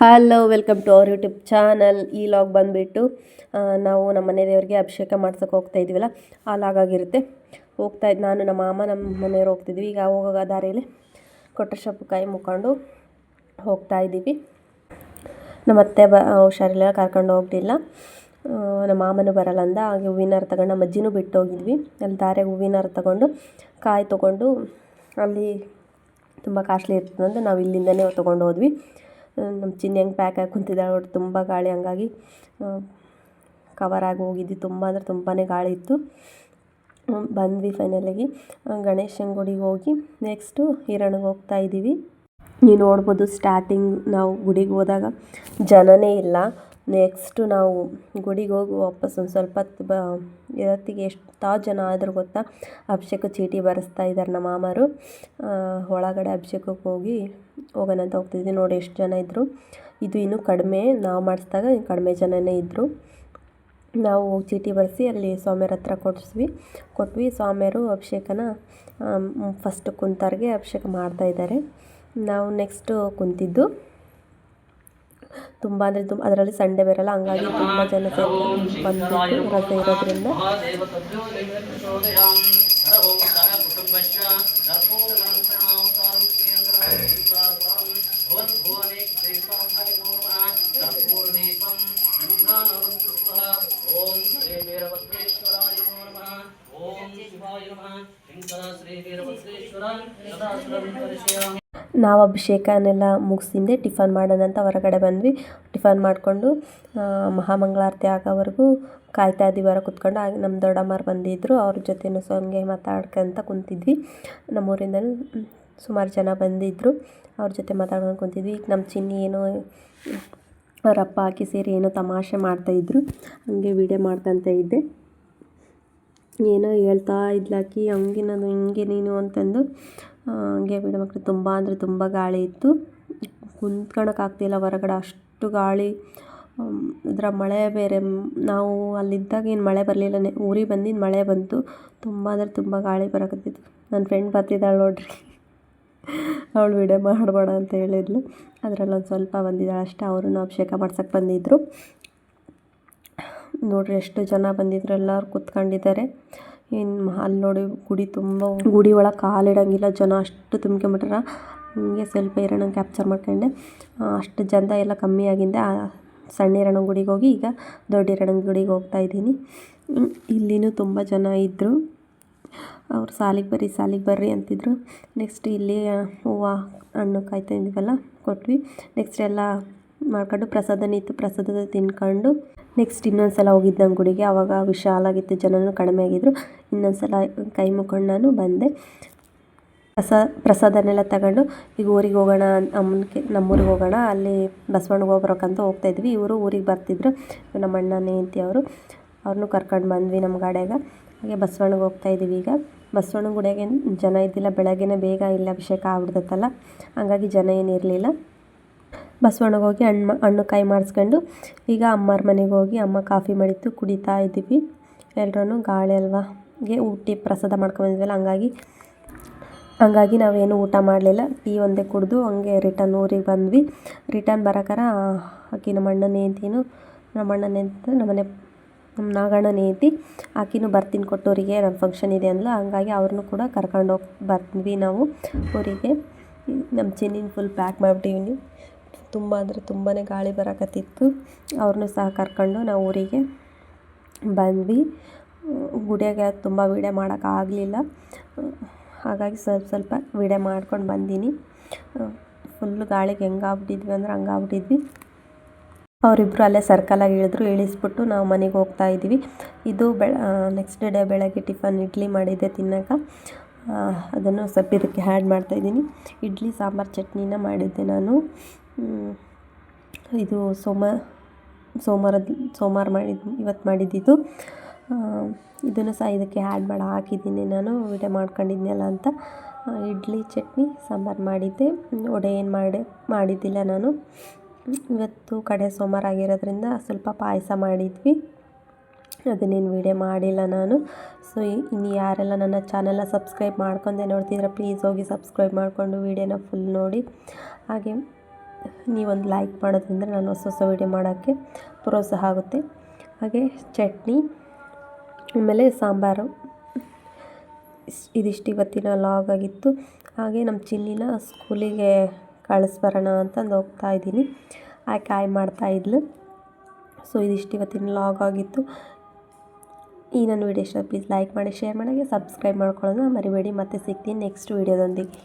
Hello welcome to our YouTube channel ಈ log ಬಂದುಬಿಟ್ಟು ನಾವು ನಮ್ಮ ಮನೆ ದೇವರಿಗೆ ಅಭಿಷೇಕ ಮಾಡ್ಸೋಕೆ ಹೋಗ್ತಾ ಇದ್ದೀವಲ್ಲ ಆ ಲಾಗ್ ಆಗಿರುತ್ತೆ. ಹೋಗ್ತಾ ಇದ್ದು ನಾನು ನಮ್ಮ ಮಾಮ ನಮ್ಮ ಮನೆಯವ್ರು ಹೋಗ್ತಿದ್ವಿ. ಈಗ ಹೋಗೋ ದಾರಿಯಲ್ಲಿ ಸೊಪ್ಪು ಕಾಯಿ ಮುಕ್ಕೊಂಡು ಹೋಗ್ತಾ ಇದ್ದೀವಿ ನಮ್ಮ ಅತ್ತೆ ಬ, ಹುಷಾರಿಲ್ಲ, ಕರ್ಕೊಂಡು ಹೋಗಲಿಲ್ಲ. ನಮ್ಮ ಮಾಮನೂ ಬರಲ್ಲ ಅಂದ. ಹಾಗೆ ಹೂವಿನ ಹಾರ ತಗೊಂಡು ನಮ್ಮ ಅಜ್ಜಿನೂ ಬಿಟ್ಟು ಹೋಗಿದ್ವಿ. ಅಲ್ಲಿ ದಾರೆ ಹೂವಿನ ಹಾರ ತಗೊಂಡು ಕಾಯಿ ತೊಗೊಂಡು ಅಲ್ಲಿ ತುಂಬ ಕಾಸ್ಟ್ಲಿ ಇರ್ತದಂದು ನಾವು ಇಲ್ಲಿಂದನೇ ತೊಗೊಂಡು ಹೋದ್ವಿ. ನಮ್ಮ ಚಿನ್ನಿ ಹೆಂಗೆ ಪ್ಯಾಕ್ ಆಗಿ ಕುಂತಿದ್ದಾಳೆ ನೋಡಿ ತುಂಬ ಗಾಳಿ ಹಂಗಾಗಿ ಕವರ್ ಆಗಿ ಹೋಗಿದ್ದು ತುಂಬ ಅಂದರೆ ತುಂಬಾ ಗಾಳಿ ಇತ್ತು. ಬಂದ್ವಿ ಫೈನಲಾಗಿ ಗಣೇಶನ ಗುಡಿಗೆ ಹೋಗಿ ನೆಕ್ಸ್ಟು ಹಿರಣ್ಗೆ ಹೋಗ್ತಾ ಇದ್ದೀವಿ. ನೀವು ನೋಡ್ಬೋದು ಸ್ಟಾರ್ಟಿಂಗ್ ನಾವು ಗುಡಿಗೆ ಹೋದಾಗ ಜನನೇ ಇಲ್ಲ. ನೆಕ್ಸ್ಟು ನಾವು ಗುಡಿಗೆ ಹೋಗಿ ವಾಪಸ್ ಒಂದು ಸ್ವಲ್ಪ ಹೊತ್ತು ಬ, ಇವತ್ತಿಗೆ ಎಷ್ಟು ಜನ ಆದರೂ ಗೊತ್ತಾ? ಅಭಿಷೇಕ ಚೀಟಿ ಬರೆಸ್ತಾ ಇದ್ದಾರೆ ನಮ್ಮ ಮಾಮರು. ಒಳಗಡೆ ಅಭಿಷೇಕಕ್ಕೆ ಹೋಗಿ ಹೋಗೋಣ ಅಂತ ಹೋಗ್ತಿದ್ವಿ. ನೋಡಿ ಎಷ್ಟು ಜನ ಇದ್ದರು ಇದು ಇನ್ನೂ ಕಡಿಮೆ. ನಾವು ಮಾಡಿಸಿದಾಗ ಕಡಿಮೆ ಜನನೇ ಇದ್ದರು ನಾವು ಚೀಟಿ ಬರೆಸಿ ಅಲ್ಲಿ ಸ್ವಾಮಿಯರ ಹತ್ರ ಕೊಡಿಸ್ವಿ ಕೊಟ್ವಿ. ಸ್ವಾಮಿಯರು ಅಭಿಷೇಕನ ಫಸ್ಟ್ ಕುಂತಾರಿಗೆ ಅಭಿಷೇಕ ಮಾಡ್ತಾ ಇದ್ದಾರೆ ನಾವು ನೆಕ್ಸ್ಟು ಕುಂತಿದ್ದು. ತುಂಬ ಅಂದರೆ ತುಂಬ ಅದರಲ್ಲಿ ಸಂಡೇ ಬೇರಲ್ಲ ಹಂಗಾಗಿ ತುಂಬ ಜನ ಸೇರಿ ಬಂದ್ಬಿಟ್ಟು ರಜೆ ಇರೋದ್ರಿಂದ. ದೇವತಭ್ಯೋ ಪ್ರಚೋದಯಾಂ ಹರ ಓಂ ನಾವು ಅಭಿಷೇಕನೆಲ್ಲ ಮುಗಿಸಿಂದೆ ಟಿಫನ್ ಮಾಡೋಣ ಅಂತ ಹೊರಗಡೆ ಬಂದ್ವಿ. ಟಿಫನ್ ಮಾಡಿಕೊಂಡು ಮಹಾಮಂಗಳಾರತಿ ಆಗೋವರೆಗೂ ಕಾಯ್ತಾ ಇದ್ದೀವಿ ಹೊರ ಕುತ್ಕೊಂಡು ಆಗ ನಮ್ಮ ದೊಡ್ಡಮ್ಮರು ಬಂದಿದ್ದರು ಅವ್ರ ಜೊತೆನೂ ಸೊ ಹಂಗೆ ಮಾತಾಡ್ಕೊಂತ ಕುಂತಿದ್ವಿ. ನಮ್ಮೂರಿಂದಲೂ ಸುಮಾರು ಜನ ಬಂದಿದ್ದರು ಅವ್ರ ಜೊತೆ ಮಾತಾಡ್ಕೊಂಡು ಕುಂತಿದ್ವಿ. ಈಗ ನಮ್ಮ ಚಿನ್ನಿ ಏನೋ ಅವರಪ್ಪ ಹಾಕಿ ಸೇರಿ ಏನೋ ತಮಾಷೆ ಮಾಡ್ತಾಯಿದ್ರು ಹಂಗೆ ವೀಡಿಯೋ ಮಾಡ್ತಂತ ಇದ್ದೆ. ಏನೋ ಹೇಳ್ತಾ ಇದ್ಲಾಕಿ ಹಂಗೆ ನಾನು ಹಿಂಗೆ ನೀನು ಅಂತಂದು. ಹಂಗೆ ಮಕ್ಕಳು ತುಂಬ ಅಂದರೆ ತುಂಬ ಗಾಳಿ ಇತ್ತು. ಕುಂತ್ಕೊಳಕ್ಕಾಗ್ತಿಲ್ಲ ಹೊರಗಡೆ ಅಷ್ಟು ಗಾಳಿ. ಇದರ ಮಳೆ ಬೇರೆ. ನಾವು ಅಲ್ಲಿದ್ದಾಗ ಏನು ಮಳೆ ಬರಲಿಲ್ಲ ಊರಿಗೆ ಬಂದಿದ್ದು ಮಳೆ ಬಂತು. ತುಂಬ ಅಂದರೆ ತುಂಬ ಗಾಳಿ ಬರಕತ್ತಿತ್ತು. ನನ್ನ ಫ್ರೆಂಡ್ ಬರ್ತಿದ್ದಾಳೆ ನೋಡ್ರಿ. ಅವಳು ವಿಡಿಯೋ ಮಾಡಬೇಡ ಅಂತ ಹೇಳಿದ್ಲು. ಅದರಲ್ಲಿ ಒಂದು ಸ್ವಲ್ಪ ಬಂದಿದ್ದಾಳೆ ಅಷ್ಟೇ. ಅವ್ರನ್ನ ಅಭಿಷೇಕ ಮಾಡ್ಸೋಕ್ಕೆ ಬಂದಿದ್ದರು ನೋಡ್ರಿ, ಎಷ್ಟು ಜನ ಬಂದಿದ್ರು. ಎಲ್ಲರೂ ಕೂತ್ಕೊಂಡಿದ್ದಾರೆ. ಇನ್ನು ಅಲ್ಲಿ ನೋಡಿ ಗುಡಿ ತುಂಬ ಗುಡಿ ಒಳಗೆ ಕಾಲಿಡಂಗಿಲ್ಲ ಜನ ಅಷ್ಟು ತುಂಬ್ಕೊಂಬಿಟ್ರ ಹಂಗೆ ಸ್ವಲ್ಪ ಇರೋಣ ಕ್ಯಾಪ್ಚರ್ ಮಾಡ್ಕೊಂಡೆ. ಅಷ್ಟು ಜನ ಎಲ್ಲ ಕಮ್ಮಿ ಆಗಿಂದೆ ಸಣ್ಣ ಹಿರಣ್ಣ ಗುಡಿಗೆ ಹೋಗಿ ಈಗ ದೊಡ್ಡ ಹಿರಣ್ಣ ಗುಡಿಗೆ ಹೋಗ್ತಾ ಇದ್ದೀನಿ. ಇಲ್ಲಿನೂ ತುಂಬ ಜನ ಇದ್ದರು ಅವ್ರು ಸಾಲಿಗೆ ಬರ್ರಿ ಸಾಲಿಗೆ ಬರ್ರಿ ಅಂತಿದ್ರು. ನೆಕ್ಸ್ಟ್ ಇಲ್ಲಿ ಹೂವು, ಹಣ್ಣು ಕಾಯಿ ತಂದಿದ್ವಲ್ಲ ಕೊಟ್ವಿ. ನೆಕ್ಸ್ಟ್ ಎಲ್ಲ ಮಾಡ್ಕೊಂಡು ಪ್ರಸಾದನಿತ್ತು ಪ್ರಸಾದ ತಿನ್ಕೊಂಡು. ನೆಕ್ಸ್ಟ್ ಇನ್ನೊಂದು ಸಲ ಹೋಗಿದ್ದೆ ಗುಡಿಗೆ ಆವಾಗ ವಿಶಾಲಾಗಿತ್ತು ಜನನೂ ಕಡಿಮೆ ಆಗಿದ್ರು. ಇನ್ನೊಂದು ಸಲ ಕೈ ಮುಕ್ಕೊಂಡು ನಾನು ಬಂದೆ. ಪ್ರಸಾ, ಪ್ರಸಾದನೆಲ್ಲ ತಗೊಂಡು, ಈಗ ಊರಿಗೆ ಹೋಗೋಣ ಅಮ್ಮನಿಗೆ, ನಮ್ಮೂರಿಗೆ ಹೋಗೋಣ, ಅಲ್ಲಿ ಬಸವಣ್ಣಗೆ ಹೋಗ್ತಾ ಇದ್ವಿ. ಇವರು ಊರಿಗೆ ಬರ್ತಿದ್ರು, ನಮ್ಮ ಅಣ್ಣ ನೇಂತಿ ಅವರು. ಅವ್ರನ್ನೂ ಕರ್ಕೊಂಡು ಬಂದ್ವಿ ನಮ್ಮ ಗಾಡ್ಯಾಗ. ಹಾಗೆ ಬಸವಣ್ಣಗೆ ಹೋಗ್ತಾ ಇದ್ದೀವಿ ಈಗ. ಬಸವಣ್ಣ ಗುಡಿಯಾಗೆ ಜನ ಇದ್ದಿಲ್ಲ, ಬೆಳಗ್ಗೆನೇ ಬೇಗ ಇಲ್ಲ, ಅಭಿಷೇಕ ಆಗ್ಬಿಡ್ತೈತಲ್ಲ ಹಂಗಾಗಿ ಜನ ಏನಿರಲಿಲ್ಲ. ಬಸವಣ್ಣಗೆ ಹೋಗಿ ಹಣ್ಣು ಹಣ್ಣು ಕಾಯಿ ಮಾಡಿಸ್ಕೊಂಡು ಈಗ ಅಮ್ಮರ ಮನೆಗೆ ಹೋಗಿ ಅಮ್ಮ ಕಾಫಿ ಮಾಡಿತ್ತು, ಕುಡಿತಾ ಇದ್ದೀವಿ. ಎಲ್ಲರೂ ಗಾಳಿ ಅಲ್ವಾ? ಗೆ ಊಟಿ ಪ್ರಸಾದ ಮಾಡ್ಕೊಂಡಿದ್ವಲ್ಲ ಹಂಗಾಗಿ ಹಂಗಾಗಿ ನಾವೇನು ಊಟ ಮಾಡಲಿಲ್ಲ. ಟೀ ಒಂದೇ ಕುಡಿದು ಹಂಗೆ ರಿಟರ್ನ್ ಊರಿಗೆ ಬಂದ್ವಿ. ರಿಟರ್ನ್ ಬರೋಕಾರ ಆಕಿ ನಮ್ಮ ಅಣ್ಣನ ಹೆಂಡ್ತಿನು, ನಮ್ಮ ಅಣ್ಣನ ನಮ್ಮನೆ ನಮ್ಮ ನಾಗಣ್ಣನ ಹೆಂಡ್ತಿ, ಆಕಿನೂ ಬರ್ತೀನಿ ಕೊಟ್ಟೂರಿಗೆ ನಮ್ಮ ಫಂಕ್ಷನ್ ಇದೆ ಅಂದ್ಲು. ಹಂಗಾಗಿ ಅವ್ರನ್ನೂ ಕೂಡ ಕರ್ಕೊಂಡು ಹೋಗಿ ಬರ್ತೀವಿ ನಾವು ಊರಿಗೆ. ನಮ್ಮ ಚಿನ್ನಿನ ಫುಲ್ ಪ್ಯಾಕ್ ಮಾಡಿಬಿಟ್ಟಿವ್ನಿ ತುಂಬ ಅಂದರೆ ತುಂಬಾ ಗಾಳಿ ಬರಕತ್ತಿತ್ತು. ಅವ್ರನ್ನೂ ಸಹ ಕರ್ಕೊಂಡು ನಾವು ಊರಿಗೆ ಬಂದ್ವಿ. ಗುಡಿಯಾಗೆ ತುಂಬ ವೀಡಿಯೋ ಮಾಡೋಕ್ಕಾಗಲಿಲ್ಲ ಹಾಗಾಗಿ ಸ್ವಲ್ಪ ಸ್ವಲ್ಪ ವೀಡಿಯೋ ಮಾಡ್ಕೊಂಡು ಬಂದೀನಿ. ಫುಲ್ಲು ಗಾಳಿಗೆ ಹೆಂಗಾಗ್ಬಿಟ್ಟಿದ್ವಿ ಅಂದ್ರೆ ಹಂಗಾಗ್ಬಿಟ್ಟಿದ್ವಿ ಅವರಿಬ್ಬರು ಅಲ್ಲೇ ಸರ್ಕಲಾಗಿ ಇಳಿದ್ರು. ಇಳಿಸ್ಬಿಟ್ಟು ನಾವು ಮನೆಗೆ ಹೋಗ್ತಾ ಇದ್ದೀವಿ. ಇದು ಬೆಳ ನೆಕ್ಸ್ಟ್ ಡೇ ಬೆಳಗ್ಗೆ ಟಿಫನ್ ಇಡ್ಲಿ ಮಾಡಿದ್ದೆ ತಿನ್ನೋಕೆ ಅದನ್ನು ಸ್ವಲ್ಪ ಇದಕ್ಕೆ ಹ್ಯಾಡ್ ಮಾಡ್ತಾಯಿದ್ದೀನಿ ಇಡ್ಲಿ, ಸಾಂಬಾರು, ಚಟ್ನಿನ ಮಾಡಿದ್ದೆ ನಾನು. ಇದು ಸೋಮ ಸೋಮವಾರದ ಸೋಮವಾರ ಮಾಡಿದ್ದು ಇವತ್ತು ಮಾಡಿದ್ದಿದ್ದು ಇದನ್ನು ಸಹ ಇದಕ್ಕೆ ಆ್ಯಡ್ ಮಾಡಿ ಹಾಕಿದ್ದೀನಿ ನಾನು ವಿಡಿಯೋ ಮಾಡ್ಕೊಂಡಿದ್ನಲ್ಲ ಅಂತ. ಇಡ್ಲಿ, ಚಟ್ನಿ, ಸಾಂಬಾರು ಮಾಡಿದ್ದೆ. ವಡೆ ಏನು ಮಾಡಿ, ಮಾಡಿದ್ದಿಲ್ಲ ನಾನು. ಇವತ್ತು ಕಡೆ ಸೋಮವಾರ ಆಗಿರೋದ್ರಿಂದ ಸ್ವಲ್ಪ ಪಾಯಸ ಮಾಡಿದ್ವಿ. ಅದನ್ನೇನು ವೀಡಿಯೋ ಮಾಡಿಲ್ಲ ನಾನು. ಸೊ ಇನ್ನು ಯಾರೆಲ್ಲ ನನ್ನ ಚಾನೆಲ್ನ ಸಬ್ಸ್ಕ್ರೈಬ್ ಮಾಡ್ಕೊಂಡೆ ನೋಡ್ತಿದ್ರೆ ಪ್ಲೀಸ್ ಹೋಗಿ ಸಬ್ಸ್ಕ್ರೈಬ್ ಮಾಡಿಕೊಂಡು ವೀಡಿಯೋನ ಫುಲ್ ನೋಡಿ. ಹಾಗೆ ನೀವೊಂದು ಲೈಕ್ ಮಾಡೋದ್ರಿಂದ ನಾನು ಹೊಸ ಹೊಸ ವೀಡಿಯೋ ಮಾಡೋಕ್ಕೆ ಪ್ರೋತ್ಸಾಹ ಆಗುತ್ತೆ. ಹಾಗೆ ಚಟ್ನಿ, ಆಮೇಲೆ ಸಾಂಬಾರು. ಇದಿಷ್ಟು ಇವತ್ತಿನ ಲಾಗ್ ಆಗಿತ್ತು. ಹಾಗೆ ನಮ್ಮ ಚಿನ್ನಿನ ಸ್ಕೂಲಿಗೆ ಕಳಿಸ್ಬರೋಣ ಅಂತಂದು ಹೋಗ್ತಾ ಇದ್ದೀನಿ. ಆ ಕಾಯಿ ಮಾಡ್ತಾ ಇದ್ಲು. ಸೊ ಇದಿಷ್ಟು ಇವತ್ತಿನ ಲಾಗ್ ಆಗಿತ್ತು. ಈ ನನ್ನ ವಿಡಿಯೋ ಇಷ್ಟ ಪ್ಲೀಸ್ ಲೈಕ್ ಮಾಡಿ ಶೇರ್ ಮಾಡಿ ಸಬ್ಸ್ಕ್ರೈಬ್ ಮಾಡ್ಕೊಳ್ಳೋಣ ಮರಿಬೇಡಿ. ಮತ್ತೆ ಸಿಗ್ತೀನಿ ನೆಕ್ಸ್ಟ್ ವೀಡಿಯೋದೊಂದಿಗೆ